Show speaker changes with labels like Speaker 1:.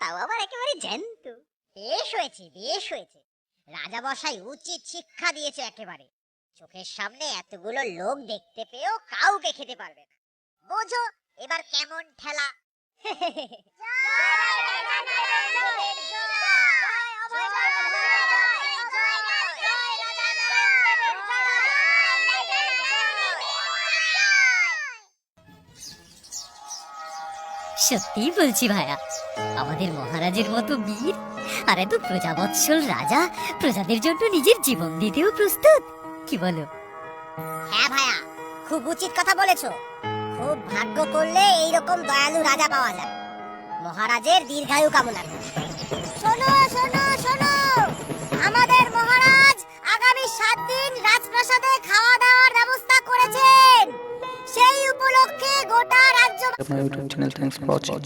Speaker 1: তাও আবার একেবারে জ্যান্ত। বেশ হয়েছে বেশ হয়েছে। রাজা বসাই উচিত শিক্ষা দিয়েছে একেবারে। চোখের সামনে এতগুলো লোক দেখতে পেয়েও কাউকে খেতে পারবে না। বোঝো, এবার কেমন ঠেলা?
Speaker 2: সত্যি বলছি ভাইয়া আমাদের মহারাজের মতো বীর আর এত প্রজাবৎসল রাজা প্রজাদের জন্য নিজের জীবন দিতেও প্রস্তুত কি বলো?
Speaker 1: হ্যাঁ ভাইয়া খুব উচিত কথা বলেছ। খুব ভাগ্য করলে এইরকম দয়ালু রাজা পাওয়া যায়। মহারাজের দীর্ঘায়ু কামনা শোনো শোনো শোনো! আমাদের মহারাজ আগামী সাত দিন রাজপ্রাসাদে খাওয়া
Speaker 3: my YouTube channel. Thanks for watching.